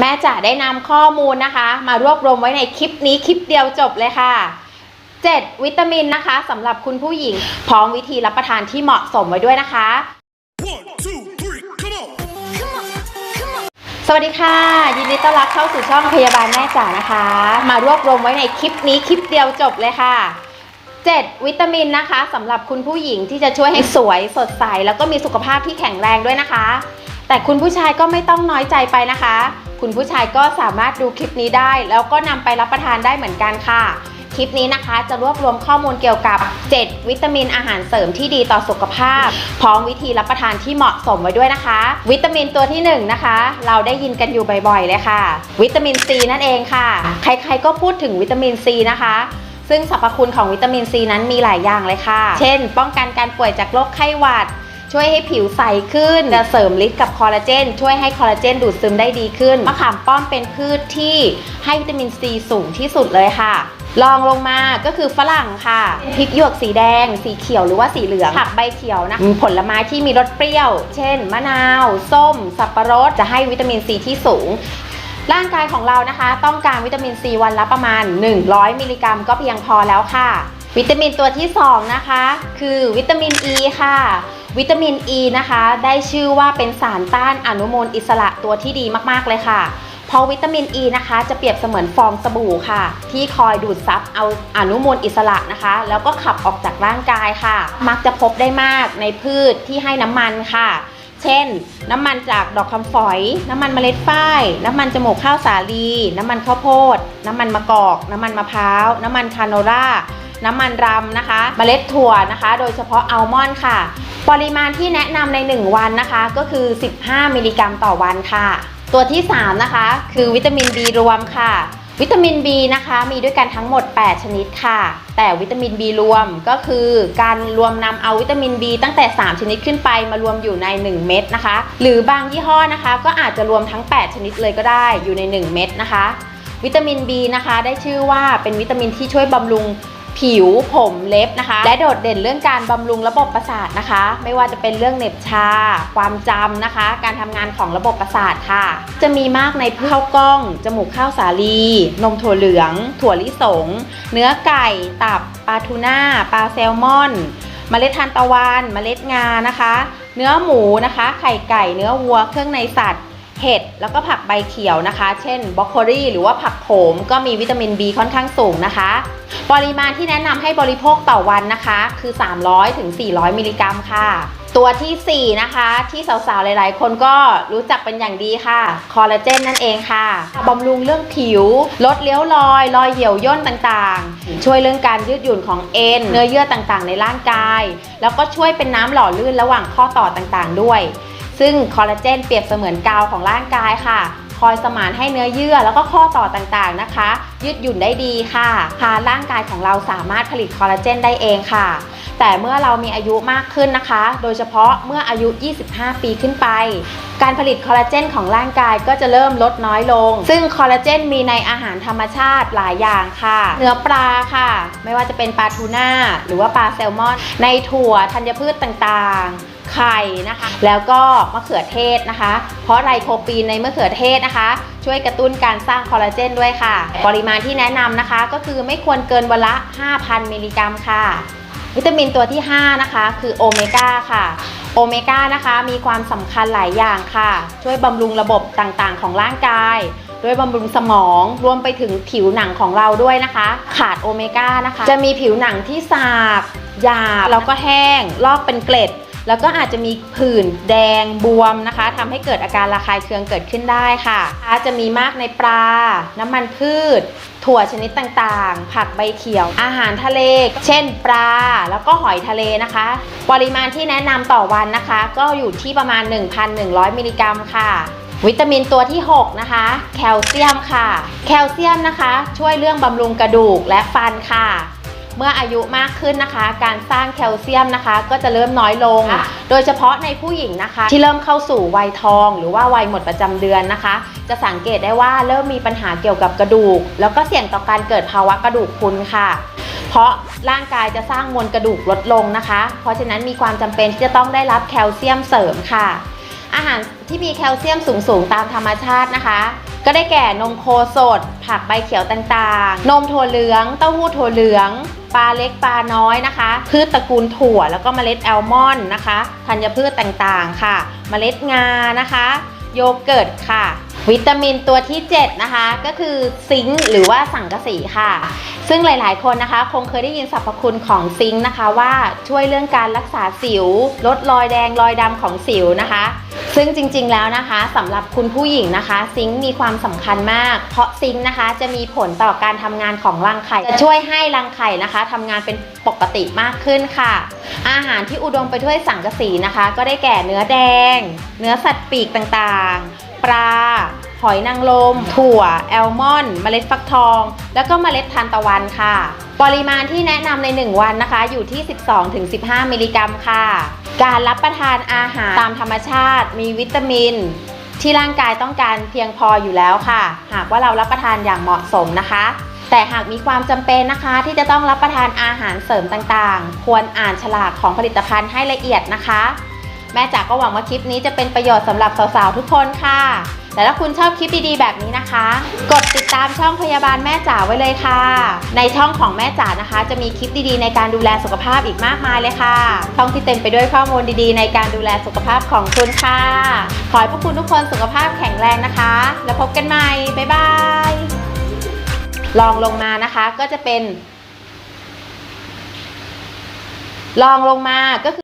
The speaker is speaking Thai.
แม่จ๋าได้นำข้อมูลนะคะ มารวบรวมไว้ในคลิปนี้คลิปเดียวจบเลยค่ะ 7 วิตามินนะคะสำหรับคุณผู้หญิง พร้อมวิธีรับประทานที่เหมาะสมไว้ด้วยนะคะ One, two, three, come on! สวัสดีค่ะ ยินดีต้อนรับเข้าสู่ช่องพยาบาลแม่จ๋านะคะ มารวบรวมไว้ในคลิปนี้คลิปเดียวจบเลยค่ะ 7 วิตามินนะคะสำหรับคุณผู้หญิงที่จะช่วยให้สวยสดใส แล้วก็มีสุขภาพที่แข็งแรงด้วยนะคะ แต่คุณผู้ชายก็ไม่ต้องน้อยใจไปนะคะ คุณผู้ชายก็สามารถดูคลิปนี้ได้ แล้วก็นำไปรับประทานได้เหมือนกันค่ะ คลิปนี้นะคะจะรวบรวมข้อมูลเกี่ยวกับ 7 วิตามินอาหารเสริมที่ดีต่อสุขภาพ พร้อมวิธีรับประทานที่เหมาะสมไว้ด้วยนะคะ วิตามินตัวที่1นงนะคะ เราได้ยินกันอยู่บ่อยๆเลยค่ะ วิตามินซีนั่นเองค่ะ ใครๆก็พูดถึงวิตามินซีนะคะซึ่งสรรพคุณของวิตามินซีนั้นมีหลายอย่างเลยค่ะ เช่น ป้องกันการป่วยจากโรคไข้หวัด ช่วยให้ผิวใสขึ้น จะเสริมฤทธิ์กับคอลลาเจน ช่วยให้คอลลาเจนดูดซึมได้ดีขึ้น มะขามป้อมเป็นพืชที่ให้วิตามินซีสูงที่สุดเลยค่ะลองลงมาก็คือฝรั่งค่ะ พริกหยวกสีแดง สีเขียวหรือว่าสีเหลือง ผักใบเขียวนะผลไม้ที่มีรสเปรี้ยว เช่น มะนาว ส้ม สับปะรด จะให้วิตามินซีที่สูง ร่างกายของเรานะคะ ต้องการวิตามินซีวันละประมาณ 100 มิลลิกรัมก็เพียงพอแล้วค่ะ วิตามินตัวที่ 2 นะคะ คือวิตามินอ e ีค่ะ วิตามินอ e ีนะคะ ได้ชื่อว่าเป็นสารต้านอนุมูลอิสระตัวที่ดีมากๆเลยค่ะ เพราะวิตามินอ e ีนะคะ จะเปรียบเสมือนฟองสบู่ค่ะ ที่คอยดูดซับเอาอนุมูลอิสระนะคะ แล้วก็ขับออกจากร่างกายค่ะ มักจะพบได้มากในพืชที่ให้น้ำมันค่ะ เช่น น้ำมันจากดอกคำฝอย น้ำมันเมล็ดฝ้าย น้ำมันจมูกข้าวสาลี น้ำมันข้าวโพด น้ำมันมะกอก น้ำมันมะพร้าว น้ำมันคาโนล่าน้ำมันรำนะคะเมล็ดถั่วนะคะ โดยเฉพาะอัลมอนด์ค่ะ ปริมาณที่แนะนำใน 1 วันนะคะก็คือ 15 มิลลิกรัมต่อวันค่ะ ตัวที่ 3 นะคะ คือวิตามิน B รวมค่ะ วิตามิน B นะคะ มีด้วยกันทั้งหมด 8 ชนิดค่ะ แต่วิตามิน B รวมก็คือการรวมนำเอาวิตามิน B ตั้งแต่ 3 ชนิดขึ้นไปมารวมอยู่ใน 1 เม็ดนะคะ หรือบางยี่ห้อนะคะ ก็อาจจะรวมทั้ง 8 ชนิดเลยก็ได้อยู่ใน 1 เม็ดนะคะ วิตามิน B นะคะ ได้ชื่อว่าเป็นวิตามินที่ช่วยบำรุง ผิวผมเล็บนะคะ และโดดเด่นเรื่องการบำรุงระบบประสาทนะคะ ไม่ว่าจะเป็นเรื่องเหน็บชา ความจำนะคะ การทำงานของระบบประสาทค่ะ จะมีมากในข้าวกล้อง จมูกข้าวสาลี นมถั่วเหลือง ถั่วลิสง เนื้อไก่ ตับ ปลาทูน่า ปลาแซลมอนเมล็ดทานตะวันเมล็ดงานะคะ เนื้อหมูนะคะ ไข่ไก่ เนื้อวัว เครื่องในสัตว์ เห็ดแล้วก็ผักใบเขียวนะคะ เช่นบรอกโคลีหรือว่าผักโขมก็มีวิตามิน B ค่อนข้างสูงนะคะ ปริมาณที่แนะนำให้บริโภคต่อวันนะคะ คือ 300ถึง400 มิลลิกรัมค่ะ ตัวทีสี่ 4 นะคะ ที่สาวๆ หลายๆ คนก็รู้จักเป็นอย่างดีค่ะ คอลลาเจนนั่นเองค่ะบำรุงเรื่องผิว ลดเลี้ยวรอย รอยเหี่ยวย่นต่างๆ ช่วยเรื่องการยืดหยุ่นของเอ็น เนื้อเยื่อต่างๆ ในร่างกาย แล้วก็ช่วยเป็นน้ำหล่อลื่นระหว่างข้อต่อต่างๆ ด้วย ซึ่งคอลลาเจนเปรียบเสมือนกาวของร่างกายค่ะ คอยสมานให้เนื้อเยื่อแล้วก็ข้อต่อต่างๆนะคะ ยืดหยุ่นได้ดีค่ะพาร่างกายของเราสามารถผลิตคอลลาเจนได้เองค่ะ แต่เมื่อเรามีอายุมากขึ้นนะคะ โดยเฉพาะเมื่ออายุ 25 ปีขึ้นไป การผลิตคอลลาเจนของร่างกายก็จะเริ่มลดน้อยลง ซึ่งคอลลาเจนมีในอาหารธรรมชาติหลายอย่างค่ะ เนื้อปลาค่ะ ไม่ว่าจะเป็นปลาทูน่าหรือว่าปลาแซลมอน ในถั่วธัญพืชต่างๆ ไข่นะคะ แล้วก็มะเขือเทศนะคะ เพราะไรโคปีนในมะเขือเทศนะคะ ช่วยกระตุ้นการสร้างคอลลาเจนด้วยค่ะ ปริมาณที่แนะนำนะคะ ก็คือไม่ควรเกินวันละ 5,000 มิลลิกรัมค่ะ วิตามินตัวที่ 5 นะคะ คือโอเมก้าค่ะโอเมก้านะคะมีความสำคัญหลายอย่างค่ะ ช่วยบำรุงระบบต่างๆ ของร่างกาย ด้วยบำรุงสมองรวมไปถึงผิวหนังของเราด้วยนะคะ ขาดโอเมก้านะคะ จะมีผิวหนังที่สากหยาบแล้วก็แห้ง ลอกเป็นเกล็ด แล้วก็อาจจะมีผื่นแดงบวมนะคะทำให้เกิดอาการระคายเคืองเกิดขึ้นได้ค่ะจะมีมากในปลา น้ำมันพืช ถั่วชนิดต่างๆ ผักใบเขียว อาหารทะเล เช่นปลา แล้วก็หอยทะเลนะคะ ปริมาณที่แนะนำต่อวันนะคะ ก็อยู่ที่ประมาณ 1,100 มิลลิกรัมค่ะวิตามินตัวที่ 6 นะคะ แคลเซียมค่ะ แคลเซียมนะคะ ช่วยเรื่องบำรุงกระดูกและฟันค่ะ เมื่ออายุมากขึ้นนะคะ การสร้างแคลเซียมนะคะ ก็จะเริ่มน้อยลง โดยเฉพาะในผู้หญิงนะคะ ที่เริ่มเข้าสู่วัยทอง หรือว่าวัยหมดประจำเดือนนะคะ จะสังเกตได้ว่าเริ่มมีปัญหาเกี่ยวกับกระดูก แล้วก็เสี่ยงต่อการเกิดภาวะกระดูกพรุนค่ะ เพราะร่างกายจะสร้างมวลกระดูกลดลงนะคะ เพราะฉะนั้นมีความจำเป็นที่จะต้องได้รับแคลเซียมเสริมค่ะ อาหารที่มีแคลเซียมสูงๆตามธรรมชาตินะคะก็ได้แก่นมโคสด ผักใบเขียวต่างๆ นมถั่วเหลือง เต้าหู้ถั่วเหลือง ปลาเล็กปลาน้อยนะคะ พืชตระกูลถั่วแล้วก็เมล็ดแอลมอนด์นะคะธัญพืชต่างๆค่ะ เมล็ดงานะคะ โยเกิร์ตค่ะ วิตามินตัวที่ 7 นะคะ ก็คือซิงค์หรือว่าสังกะสีค่ะ ซึ่งหลายๆ คนนะคะ คงเคยได้ยินสรรพคุณของซิงค์นะคะว่าช่วยเรื่องการรักษาสิว ลดรอยแดงรอยดำของสิวนะคะ ซึ่งจริงๆแล้วนะคะสำหรับคุณผู้หญิงนะคะ ซิงค์มีความสำคัญมาก เพราะซิงค์นะคะ จะมีผลต่อการทำงานของรังไข่จะช่วยให้รังไข่นะคะทำงานเป็นปกติมากขึ้นค่ะ อาหารที่อุดมไปด้วยสังกะสีนะคะ ก็ได้แก่เนื้อแดง เนื้อสัตว์ปีกต่างๆ ปลาหอยนางรมถั่ว แอลมอนด์เมล็ดฟักทอง แล้วก็เมล็ดทานตะวันค่ะ ปริมาณที่แนะนำใน 1 วันนะคะ อยู่ที่ 12-15 มิลลิกรัมค่ะ การรับประทานอาหารตามธรรมชาติ มีวิตามิน ที่ร่างกายต้องการเพียงพออยู่แล้วค่ะ หากว่าเรารับประทานอย่างเหมาะสมนะคะ แต่หากมีความจำเป็นนะคะ ที่จะต้องรับประทานอาหารเสริมต่างๆ ควรอ่านฉลากของผลิตภัณฑ์ให้ละเอียดนะคะ แม่จ๋าก็หวังว่าคลิปนี้จะเป็นประโยชน์สำหรับสาวๆทุกคนค่ะ แต่ถ้าคุณชอบคลิปดีๆแบบนี้นะคะ กดติดตามช่องพยาบาลแม่จ๋าไว้เลยค่ะ ในช่องของแม่จ๋านะคะ จะมีคลิปดีๆ ในการดูแลสุขภาพอีกมากมายเลยค่ะ ช่องที่เต็มไปด้วยข้อมูลดีๆ ในการดูแลสุขภาพของคุณค่ะ ขอให้พวกคุณทุกคนสุขภาพแข็งแรงนะคะ แล้วพบกันใหม่บ๊ายบายลองลงมานะคะก็จะเป็น ลองลงมาก็คือ